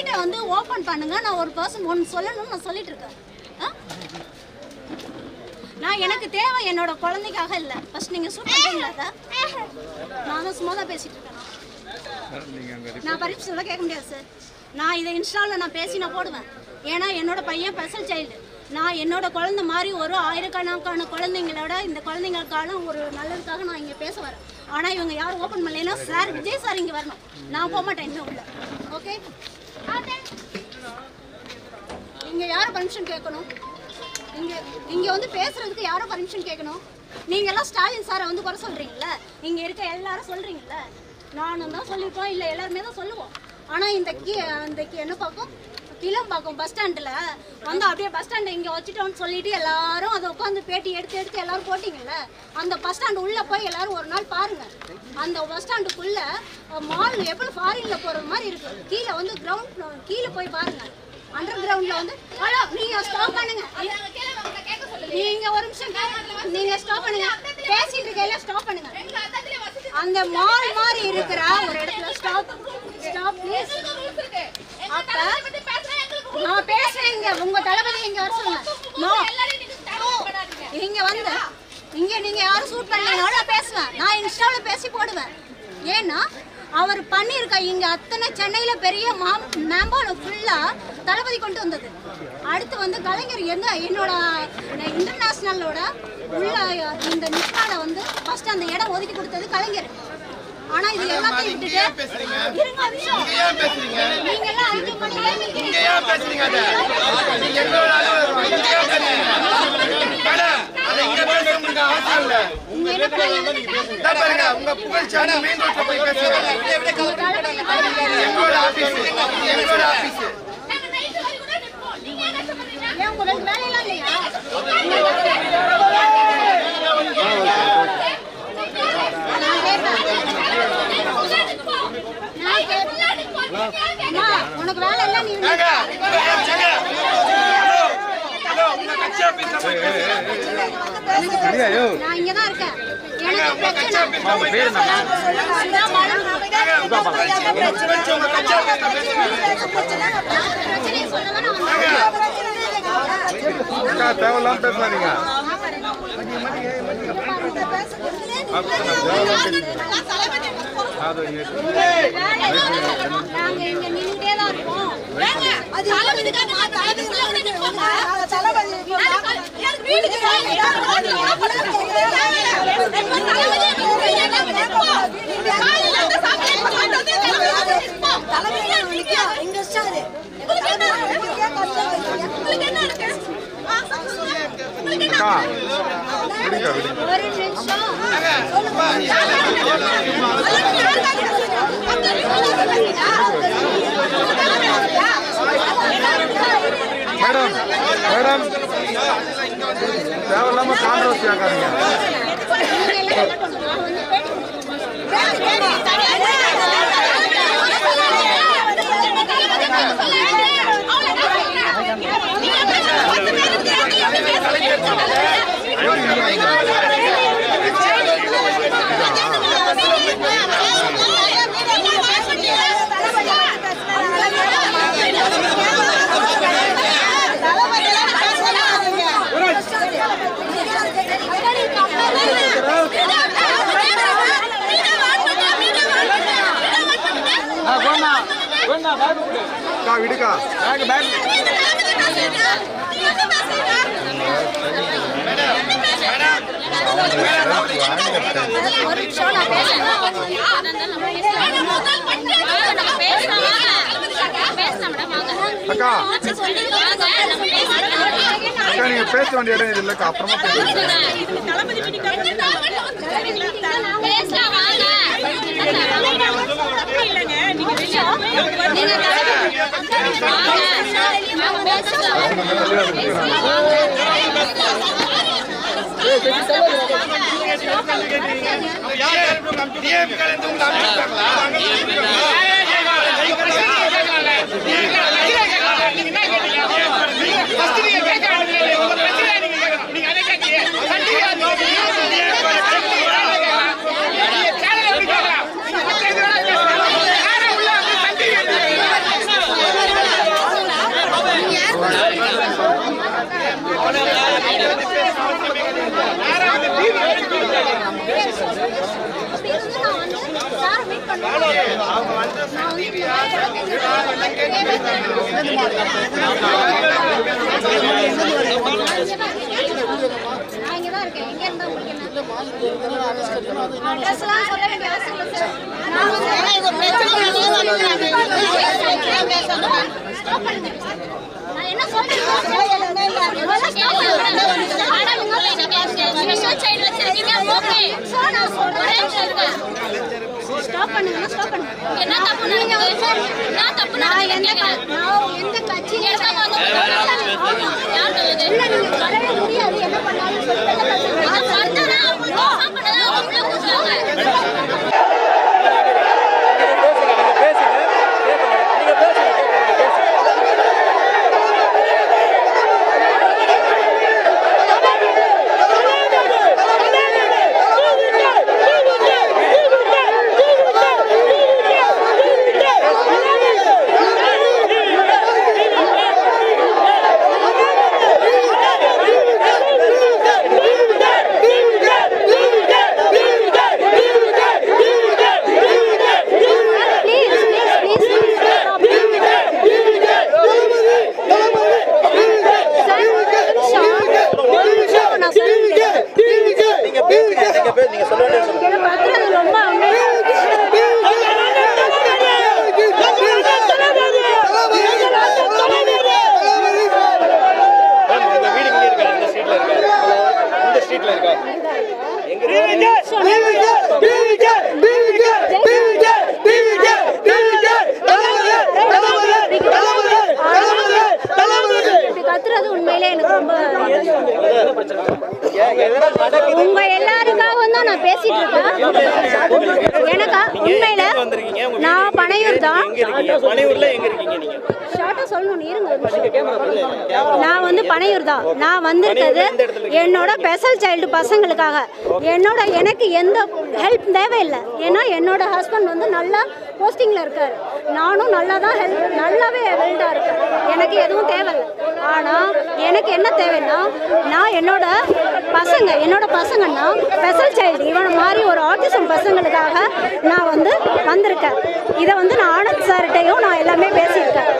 கேட்டை வந்து ஓப்பன் பண்ணுங்க. நான் ஒரு பர்சன் ஒன்று சொல்லணும்னு நான் சொல்லிட்டு இருக்கேன்? நான் எனக்கு தேவை என்னோட குழந்தைக்காக இல்லை. ஃபர்ஸ்ட் நீங்கள் சார் நான் தான் சும்மா தான் பேசிட்டு இருக்கேன். நான். பரிசு சொல்ல கேட்க முடியாது சார் நான் இதை இன்ஸ்டாலில் நான் பேசி நான் போடுவேன். ஏன்னா என்னோட பையன் ஸ்பெஷல் சைல்டு நான் என்னோட குழந்தை மாதிரி ஒரு ஆயிரக்கணக்கான குழந்தைங்களோட இந்த குழந்தைங்களுக்கான ஒரு நல்லதுக்காக நான் இங்கே பேச வரேன். ஆனால் இவங்க யாரும் ஓப்பன் பண்ணலைன்னா சார் விஜய் சார் இங்கே வரணும். நான் போக மாட்டேன் இன்னும் உள்ள. ஓகே இங்கே யாரும் பர்மிஷன் கேட்கணும் இங்கே இங்கே வந்து பேசுறதுக்கு யாரும் பர்மிஷன் கேட்கணும் நீங்க எல்லாம் ஸ்டாலின் சாரை வந்து குறை சொல்றீங்கல்ல? இங்க இருக்க எல்லாரும் சொல்றீங்கல்ல? நானும் தான் சொல்லியிருக்கோம் இல்லை எல்லாருமே தான் சொல்லுவோம். ஆனால் இந்த கீ அந்த கீ என்ன பார்க்கும் கிளம்பாக்கம் பஸ் ஸ்டாண்டில் வந்து அப்படியே பஸ் ஸ்டாண்டை இங்கே வச்சுட்டோம்னு சொல்லிட்டு எல்லாரும் அதை உட்காந்து பேட்டி எடுத்து எடுத்து எல்லாரும் போட்டிங்கல்ல அந்த பஸ் ஸ்டாண்டு உள்ளே போய் எல்லாரும் ஒரு நாள் பாருங்க. அந்த பஸ் ஸ்டாண்டுக்குள்ளே மால் எப்படி ஃபாரினில் போகிற மாதிரி இருக்கு. கீழே வந்து கிரவுண்ட் கீழே போய் பாருங்க. அண்டர் கிரவுண்டில் வந்து ஹலோ நீங்கள் ஸ்டாப் பண்ணுங்க. நீங்க ஒரு நிமிஷம் நீங்கள் நீங்க ஸ்டாப் பண்ணுங்க. பேசிட்டு இருக்கையில ஸ்டாப் பண்ணுங்க. அந்த மால் மாதிரி இருக்கிற ஒரு இடத்துல ஸ்டாப் ஸ்டாப் ப்ளீஸ் அப்ப நான் பேசுறேன் இங்க. உங்க தளபதி இங்க வர சொல்லுங்க. இங்க வந்து இங்க நீங்க யாரும் சூட் பண்ணலனாலும் நான் பேசுவேன். நான் இன்ஸ்டால பேசி போடுவேன். ஏன்னா அவர் பண்ணியிருக்க இங்க அத்தனை சென்னையில பெரிய மேம்பாலம் ஃபுல்லா தளபதி கொண்டு வந்தது. அடுத்து வந்து கலைஞர் எந்த என்னோட இன்டர்நேஷனலோட உள்ள இந்த நிப்பால வந்து ஃபர்ஸ்ட் அந்த இடம் ஒதுக்கி கொடுத்தது கலைஞர். ஆனா இது எல்லாத்தையும் விட்டுட்டு இருங்க நிமிஷம். நீங்க எல்லாம் அஞ்சு மணி நேரம் பேசுறீங்க அதை? நீங்க எங்க வேணாலும் வருவோம். இங்க ஏன் பேசுறீங்க? மேடம், அதை இங்க பேசணும்னு அவசியம் இல்ல. நீங்க என்ன பண்ணீங்க இதோ பாருங்க, உங்க புகழ்ச்சியான மெயின் ரோட்ல போய் பேசுங்க. எங்களோட ஆபீஸ் எங்களோட ஆபீஸ். ஏன் உங்களுக்கு வேலையெல்லாம் இல்லையா நான் கேட்பேன் நான் கேட்பேன் அம்மா உனக்கு வேலை எல்லாம் நீ. நான் இங்க தான் இருக்கேன். தேவையில்லாம பேசாதீங்க. அது இங்க நாங்க இங்க நின்னுட்டே தான் இருக்கோம் அக்கா விடுங்க மேடம் மேடம் தேவையில்லாம கான்ட்ரவர்சி அக்கா விடுக்கா பேக் பேக். ஒரு நிமிஷம் நான் அக்கா. அக்கா நீங்க பேச வேண்டிய இடம் இது இல்லக்கா. அப்புறமா பேசுங்க டிஎம் கலந்து உங்களை அனுப்பிட்டாங்களா? நான் இங்க தான் இருக்கேன் எங்க இருந்தா உங்களுக்கு என்ன அட்ரஸ்லாம் சொல்ல வேண்டிய அவசியம் இல்லை சார் நான் வந்து Stop பண்ணுங்க. நான் என்ன சொல்றேன் முதல்ல stop ஸ்டாப் பண்ணுங்க ஸ்டாப் பண்ணுங்க என்ன தப்பு நடக்குது? நான் தப்பு நான் எந்த நான் எந்த ஆமா. யார் சொல்லுது? இல்ல நீங்க வரவே முடியாது என்ன பண்ணாலும் சொல்லிட்டு நான் வந்தேன்னா அவங்களுக்கு inform பண்ணதா அவங்க உள்ள கூப்பிட்டாங்க. ப்ளீஸ் ப்ளீஸ் ப்ளீஸ் நான் சொல்லிட்டேன் நீங்க பேசுங்க நீங்க பேச நீங்க சொல்ல வேண்டியது சொல்லுங்க எனக்கு கத்துறது ரொம்ப மேம் உங்க வீடு இங்க இருக்கா இந்த ஸ்ட்ரீட்ல இருக்கா இந்த ஸ்ட்ரீட்ல இருக்கா எங்க இருக்கு இப்படி கத்துறது உண்மையிலே எனக்கு ரொம்ப உங்க எல்லாருக்காகவும் தான் நான் பேசிட்டு இருக்கேன் எனக்கா உண்மையில வந்திருக்கீங்க உங்க நான் பனையூர் தான். ஷார்ட்டா சொல்லணும் இருங்க. நான் வந்து பனையூர் தான். நான் வந்திருக்கிறது என்னோட ஸ்பெஷல் சைல்டு பசங்களுக்காக. என்னோட எனக்கு எந்த ஹெல்ப் தேவையில்லை. ஏன்னா என்னோட ஹஸ்பண்ட் வந்து நல்லா போஸ்டிங்கில் இருக்காரு. நானும் நல்லா தான் ஹெல்ப் நல்லாவே வெல்டாக இருக்கேன். எனக்கு எதுவும் தேவையில்லை. ஆனால் எனக்கு என்ன தேவைன்னா நான் என்னோட பசங்க என்னோட பசங்கன்னா ஸ்பெஷல் சைல்டு இவனை மாதிரி ஒரு ஆட்டிசம் பசங்களுக்காக நான் வந்து வந்திருக்கேன். இதை வந்து நான் ஆனந்த் சார்கிட்டையும் நான் எல்லாமே பேசியிருக்கேன்.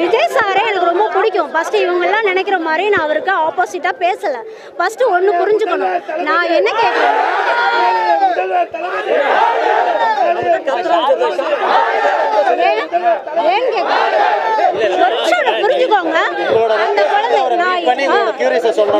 விஜய் சாரே எனக்கு ரொம்ப பிடிக்கும். ஃபஸ்ட்டு இவங்கெல்லாம் நினைக்கிற மாதிரி நான் அவருக்கு ஆப்போசிட்டாக பேசலை. ஃபஸ்ட்டு ஒன்று புரிஞ்சுக்கணும். நான் என்ன கேட்குறேன் ஏன்? கேட்குறேன் புரிஞ்சுக்கோங்க. அந்த குழந்தை நான்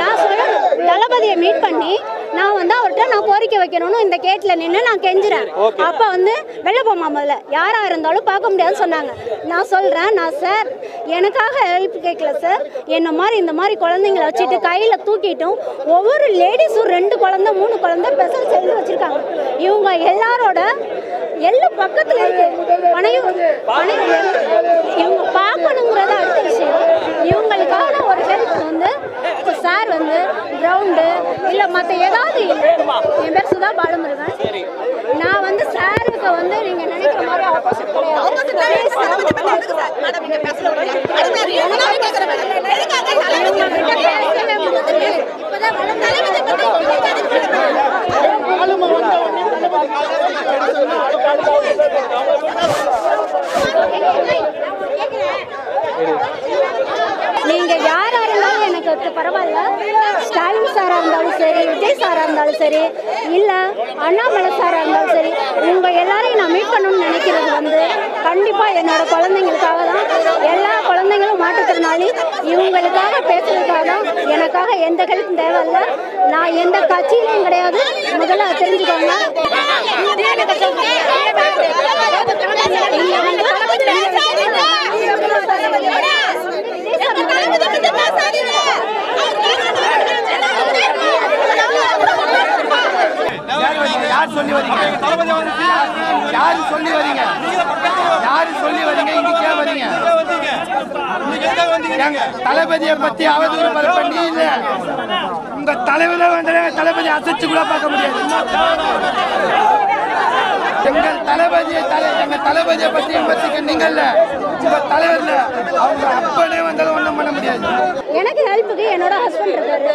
நான் சொல்லணும். தளபதியை மீட் பண்ணி நான் வந்து அவர்கிட்ட நான் கோரிக்கை வைக்கணும்னு இந்த கேட்டில் நின்று நான் கெஞ்சுறேன். அப்போ வந்து வெளில போமா முதல்ல. யாராக இருந்தாலும் பார்க்க முடியாதுன்னு சொன்னாங்க. நான் சொல்கிறேன் நான் சார் எனக்காக ஹெல்ப் கேட்கல சார் என்ன மாதிரி இந்த மாதிரி குழந்தைங்கள வச்சுட்டு கையில் தூக்கிட்டும் ஒவ்வொரு லேடிஸும் ரெண்டு குழந்தை மூணு குழந்தை ஸ்பெஷல் சைல்டு வச்சுருக்காங்க. இவங்க எல்லாரோட எல்லாம் பக்கத்தில் இருக்கு. பனையும் இவங்க பார்க்கணுங்கிறது அடுத்த விஷயம். இவங்களுக்கான ஒரு ஹெல்ப் வந்து சார் வந்து கிரவுண்டு இல்லை மற்ற ஏதாவது என் பேர் சுதா பாலமுருகன். நான் வந்து சாருக்கு வந்து நீங்கள் நினைக்கிற மாதிரி ஆப்போசிட் நீங்க யாரா இருந்தாலும் எனக்கு பரவாயில்ல ஸ்டாலின் சாரா இருந்தாலும் சரி விஜய் சாரா இருந்தாலும் சரி இல்லை அண்ணாமலை சாராக இருந்தாலும் சரி உங்கள் எல்லாரையும் நான் மீட் பண்ணணும்னு நினைக்கிறது வந்து கண்டிப்பாக என்னோடய குழந்தைங்களுக்காக தான். எல்லா குழந்தைங்களும் மாற்றுத்திறனாளி இவங்களுக்காக பேசுறதுக்காக தான் எனக்காக எந்த ஹெல்ப் தேவையில்ல நான் எந்த கட்சியிலையும் கிடையாது. முதல்ல தெரிஞ்சுக்கோங்க. இங்கே வந்து யார் சொல்லி வரீங்க யாரு சொல்லி வரீங்க? யாரு சொல்லி வரீங்க? இங்க வரீங்க? தளபதியை பத்தி அவதூறு பரப்ப இல்ல. உங்க தலைவரை வந்து தளபதி அசைச்சு கூட பார்க்க முடியாது. எங்கள் தளபதியை தலை எங்க தளபதியை பத்தி விமர்சிக்க நீங்கள்ல உங்க தலைவர்ல அவங்க அப்பனே வந்தாலும் ஒன்றும் பண்ண முடியாது. எனக்கு ஹெல்ப்புக்கு என்னோட ஹஸ்பண்ட் இருக்காரு.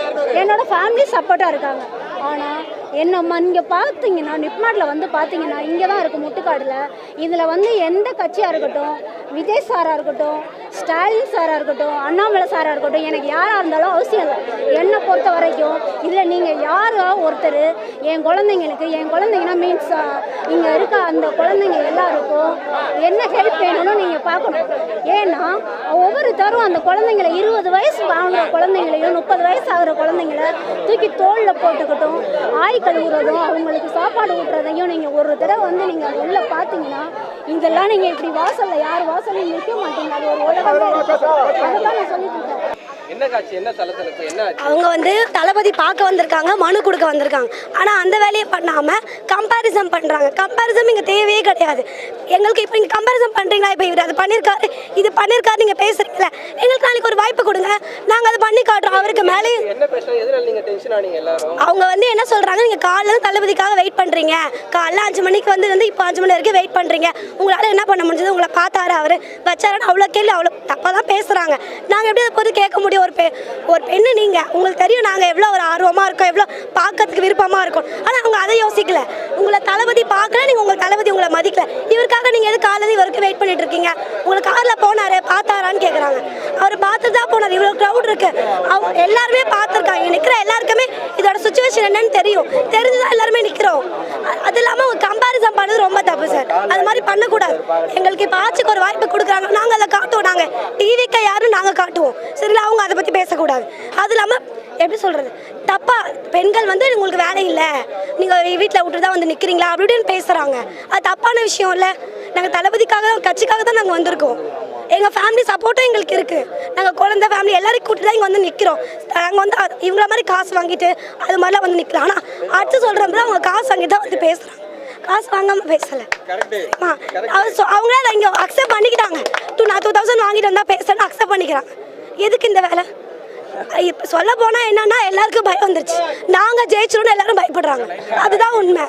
என்னோட ஃபேமிலி சப்போர்ட்டாக இருக்காங்க. ஆனால் என்னம்மா இங்கே பார்த்தீங்கன்னா நிப்மாட்டில் வந்து பார்த்தீங்கன்னா இங்கே தான் இருக்குது முட்டுக்காடில். இதில் வந்து எந்த கட்சியாக இருக்கட்டும் விஜய் சாராக இருக்கட்டும் ஸ்டாலின் சாராக இருக்கட்டும் அண்ணாமலை சாராக இருக்கட்டும் எனக்கு யாராக இருந்தாலும் அவசியம் இல்லை. என்னை பொறுத்த வரைக்கும் இதில் நீங்கள் யாரோ ஒருத்தர் என் குழந்தைங்களுக்கு என் குழந்தைங்கன்னா மீன்ஸ் இங்கே இருக்க அந்த குழந்தைங்க எல்லாருக்கும் என்ன ஹெல்ப் வேணும்னு நீங்கள் பார்க்கணும். ஏன்னா தரும். அந்த குழந்தைங்களை இருபது வயசு ஆகிற குழந்தைங்களையும் முப்பது வயசு ஆகிற குழந்தைங்கள தூக்கி தோளில் போட்டுக்கிட்டும் ஆய் கழுவுறதும் அவங்களுக்கு சாப்பாடு ஊட்டுறதையும் நீங்கள் ஒரு தடவை வந்து நீங்கள் அது உள்ளே பார்த்தீங்கன்னா இதெல்லாம் நீங்கள் இப்படி வாசலில் யார் வாசலையும் நிற்க மாட்டீங்க. அது ஒரு உலகம் அதை தான் நான் சொல்லிட்டு இருக்கேன். அவங்க வந்து தளபதி பார்க்க வந்திருக்காங்க மனு கொடுக்க வந்திருக்காங்க. ஆனால் அந்த வேலையை பண்ணாமல் கம்பேரிசன் பண்ணுறாங்க கம்பேரிசன் இங்கே தேவையே கிடையாது. எங்களுக்கு இப்போ நீங்கள் கம்பேரிசன் பண்ணுறீங்களா இப்போ இவர் அது பண்ணியிருக்காரு இது பண்ணியிருக்காரு நீங்கள் பேசுகிறீங்களே எங்களுக்கு நாளைக்கு ஒரு வாய்ப்பு கொடுங்க. நாங்கள் அதை பண்ணி காட்டுறோம். அவருக்கு மேலே என்ன பேசுறோம் எதனால நீங்க டென்ஷன் ஆனீங்க எல்லாரும்? அவங்க வந்து என்ன சொல்றாங்க? நீங்க காலைல தளபதிக்காக வெயிட் பண்றீங்க. காலைல அஞ்சு மணிக்கு வந்து வந்து இப்போ அஞ்சு மணி வரைக்கும் வெயிட் பண்றீங்க. உங்களால என்ன பண்ண முடிஞ்சது? உங்களை பார்த்தாரு அவரு. வச்சாருன்னு அவ்வளோ கேள்வி அவ்வளோ தப்பா தான் பேசுறாங்க. நாங்க எப்படி அதை போது கேட்க முடியும்? ஒரு பெ ஒரு பெண்ணு நீங்க உங்களுக்கு தெரியும் நாங்க எவ்வளோ ஒரு ஆர்வமா இருக்கோம் எவ்வளோ பார்க்கறதுக்கு விருப்பமா இருக்கும். ஆனா அவங்க அதை யோசிக்கல. உங்களை தளபதி பார்க்கல நீங்க உங்க தளபதி உங்களை மதிக்கல. இவருக்காக நீங்க எது காலைல வரைக்கும் வெயிட் பண்ணிட்டு இருக்கீங்க? உங்களுக்கு கார்ல போனார் பார்த்தாரான்னு கேக்குறாங்க. அவர் பார்த்து தான் போனார். இவ்வளோ க்ரௌட் இருக்கு. அவங்க எல்லாருமே பார்த்துருக்காங்க. நிற்கிற எல்லாருக்குமே இதோட சுச்சுவேஷன் என்னன்னு தெரியும். தெரிஞ்சுதான் எல்லாருமே நிக்கிறோம். அது இல்லாமல் அவங்க கம்பாரிசன் பண்ணது ரொம்ப தப்பு சார் அது மாதிரி பண்ணக்கூடாது. எங்களுக்கு இப்போ ஆட்சிக்கு ஒரு வாய்ப்பு கொடுக்குறாங்க. நாங்க அதை காட்டுவோம் நாங்க. டிவிக்கு யாரும் நாங்க காட்டுவோம். சரிங்களா? அவங்க அதை பத்தி பேசக்கூடாது. அது இல்லாம எப்படி சொல்றது? தப்பா பெண்கள் வந்து உங்களுக்கு வேலை இல்லை. நீங்க வீட்டில் விட்டு தான் வந்து நிக்கிறீங்களா? அப்படி இப்படின்னு பேசுறாங்க. அது தப்பான விஷயம் இல்லை. நாங்க தளபதிக்காக கட்சிக்காக தான் நாங்க வந்திருக்கோம். எங்க ஃபேமிலி சப்போர்ட்டும் எங்களுக்கு இருக்கு. நாங்க குழந்தை ஃபேமிலி எல்லாரையும் கூட்டிட்டு தான் இங்க வந்து நிக்கிறோம். நாங்க வந்து இவங்கள மாதிரி காசு வாங்கிட்டு அது மாதிரிலாம் வந்து நிக்கலாம் ஆனா அடுத்து சொல்றப்ப அவங்க காசு வாங்கி தான் வந்து பேசுறாங்க. காசு வாங்காம பேசல. அவங்களே அதை இங்க அக்செப்ட் பண்ணிக்கிட்டாங்க. டூ நான் டூ தௌசண்ட் வாங்கிட்டு வந்தா பேசுறேன்னு அக்செப்ட் பண்ணிக்கிறாங்க எதுக்கு இந்த வேலை? இப்போ சொல்ல போனா என்னன்னா எல்லாருக்கும் பயம் வந்துருச்சு. நாங்க ஜெயிச்சிரும்னு எல்லாரும் பயப்படுறாங்க. அதுதான் உண்மை.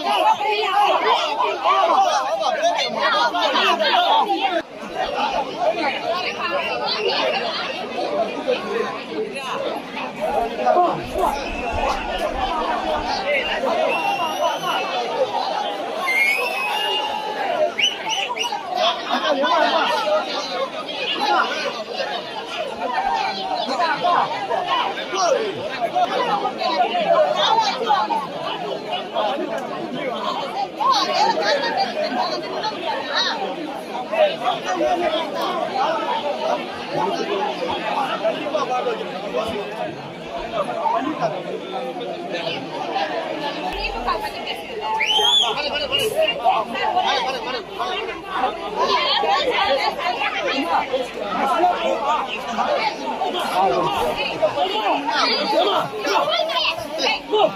Thank you. Go!